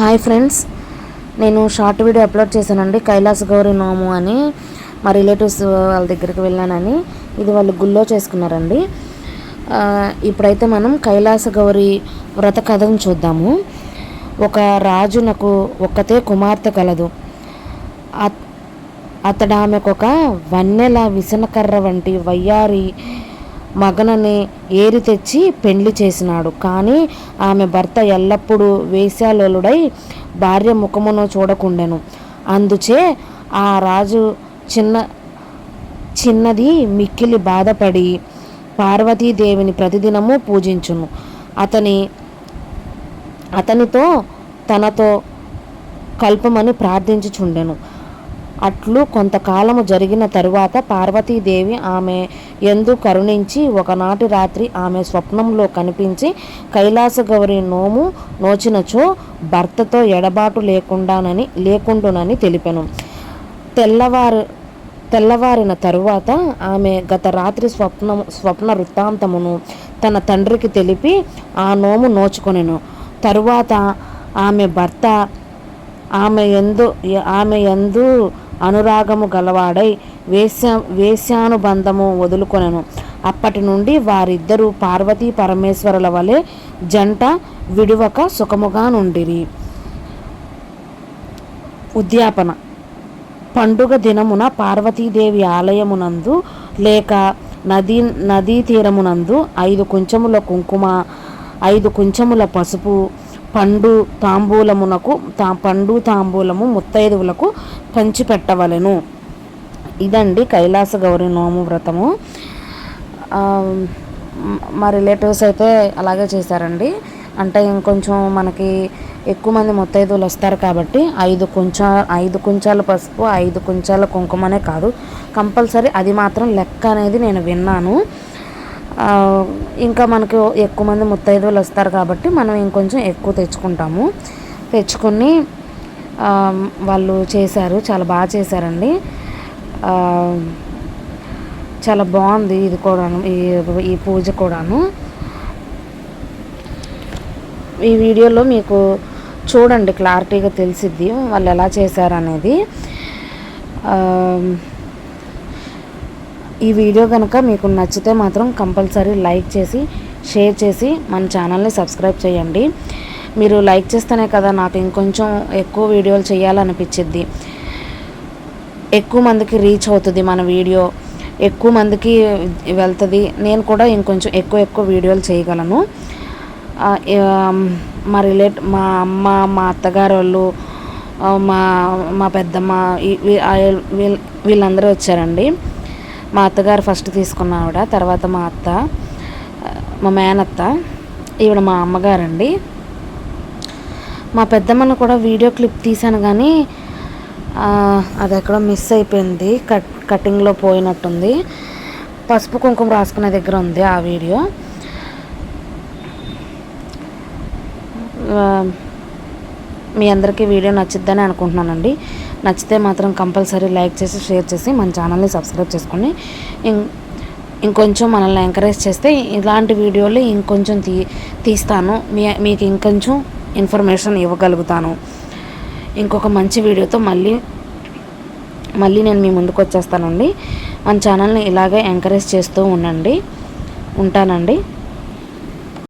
Hi friends నేను short video upload చేశానండి కైలాస గౌరి నోము అని మా రిలేటివ్స్ వాళ్ళ దగ్గరికి వెళ్ళానని ఇది వాళ్ళు గుళ్ళో చేసుకున్నారండి. ఇప్పుడైతే మనం కైలాస గౌరి వ్రత కథను చూద్దాము. ఒక రాజునకు ఒక్కతే కుమార్తె కలదు. అత్- ఒక వన్నెల విసనకర్ర వంటి వయ్యారి మగనని ఏరి తెచ్చి పెండ్లి చేసినాడు. కానీ ఆమె భర్త ఎల్లప్పుడూ వేశ్యాలోలుడై భార్య ముఖమును చూడకుండెను. అందుచే ఆ రాజు చిన్న చిన్నది మిక్కిలి బాధపడి పార్వతీదేవిని ప్రతిదినము పూజించును. అతని అతనితో తనతో కల్పమని ప్రార్థించుచుండెను. అట్లు కొంతకాలము జరిగిన తరువాత పార్వతీదేవి ఆమె ఎందు కరుణించి ఒకనాటి రాత్రి ఆమె స్వప్నంలో కనిపించి కైలాసగౌరి నోము నోచినచో భర్తతో ఎడబాటు లేకుండానని లేకుండునని తెలిపెను. తెల్లవారు తెల్లవారిన తరువాత ఆమె గత రాత్రి స్వప్నం స్వప్న వృత్తాంతమును తన తండ్రికి తెలిపి ఆ నోము నోచుకొనెను. తరువాత ఆమె భర్త ఆమె ఎందు ఆమె ఎందు అనురాగము గలవాడై వేశ్య వేశ్యానుబంధము వదులుకొనెను. అప్పటి నుండి వారిద్దరూ పార్వతీ పరమేశ్వరుల వలె జంట విడువక సుఖముగా నుండిరి. ఉద్యాపన. పండుగ దినమున పార్వతీదేవి ఆలయమునందు లేక నదీ నదీ తీరమునందు ఐదు కుంచముల కుంకుమ ఐదు కుంచముల పసుపు పండు తాంబూలమునకు తా పండు తాంబూలము ముత్తైదువులకు పంచిపెట్టవలెను. ఇదండి కైలాస గౌరి నోము వ్రతము. మా రిలేటివ్స్ అయితే అలాగే చేశారండి. అంటే ఇంకొంచెం మనకి ఎక్కువ మంది ముత్తైదువులు వస్తారు కాబట్టి ఐదు కుంచా ఐదు కుంచాల పసుపు ఐదు కుంచాల కుంకుమనే కాదు. కంపల్సరీ అది మాత్రం లెక్క అనేది నేను విన్నాను. ఇంకా మనకు ఎక్కువ మంది ముత్తైదువులు వస్తారు కాబట్టి మనం ఇంకొంచెం ఎక్కువ తెచ్చుకుంటాము. తెచ్చుకొని వాళ్ళు చేశారు చాలా బాగా చేశారండి. చాలా బాగుంది ఇది కూడాను ఈ ఈ పూజ కూడాను. ఈ వీడియోలో మీకు చూడండి క్లారిటీగా తెలిసిద్ది వాళ్ళు ఎలా చేశారు అనేది ఈ వీడియో కనుక మీకు నచ్చితే మాత్రం కంపల్సరీ లైక్ చేసి షేర్ చేసి మన ఛానల్ని సబ్స్క్రైబ్ చేయండి. మీరు లైక్ చేస్తేనే కదా నాకు ఇంకొంచెం ఎక్కువ వీడియోలు చేయాలనిపించింది ఎక్కువ మందికి రీచ్ అవుతుంది మన వీడియో ఎక్కువ మందికి వెళ్తుంది. నేను కూడా ఇంకొంచెం ఎక్కువ ఎక్కువ వీడియోలు చేయగలను. మా రిలేట్ మా అమ్మ మా అత్తగారు వాళ్ళు మా మా పెద్దమ్మ వీళ్ళందరూ వచ్చారండి. మా అత్తగారు ఫస్ట్ తీసుకున్న ఆవిడ తర్వాత మా అత్త మా మేనత్త ఈవిడ మా అమ్మగారండి. మా పెద్దమ్మను కూడా వీడియో క్లిప్ తీశాను కానీ అది ఎక్కడో మిస్ అయిపోయింది కట్ కటింగ్లో పోయినట్టుంది. పసుపు కుంకుమ రాసుకునే దగ్గర ఉంది ఆ వీడియో. మీ అందరికీ వీడియో నచ్చిద్దని అనుకుంటున్నానండి. నచ్చితే మాత్రం కంపల్సరీ లైక్ చేసి షేర్ చేసి మన ఛానల్ని సబ్స్క్రైబ్ చేసుకొని ఇం- ఇంకొంచెం మనల్ని ఎంకరేజ్ చేస్తే ఇలాంటి వీడియోలు ఇంకొంచెం తీ తీస్తాను. మీ మీకు ఇంకొంచెం ఇన్ఫర్మేషన్ ఇవ్వగలుగుతాను. ఇంకొక మంచి వీడియోతో మళ్ళీ మళ్ళీ నేను మీ ముందుకు వచ్చేస్తానండి. మన ఛానల్ని ఇలాగే ఎంకరేజ్ చేస్తూ ఉండండి. ఉంటానండి.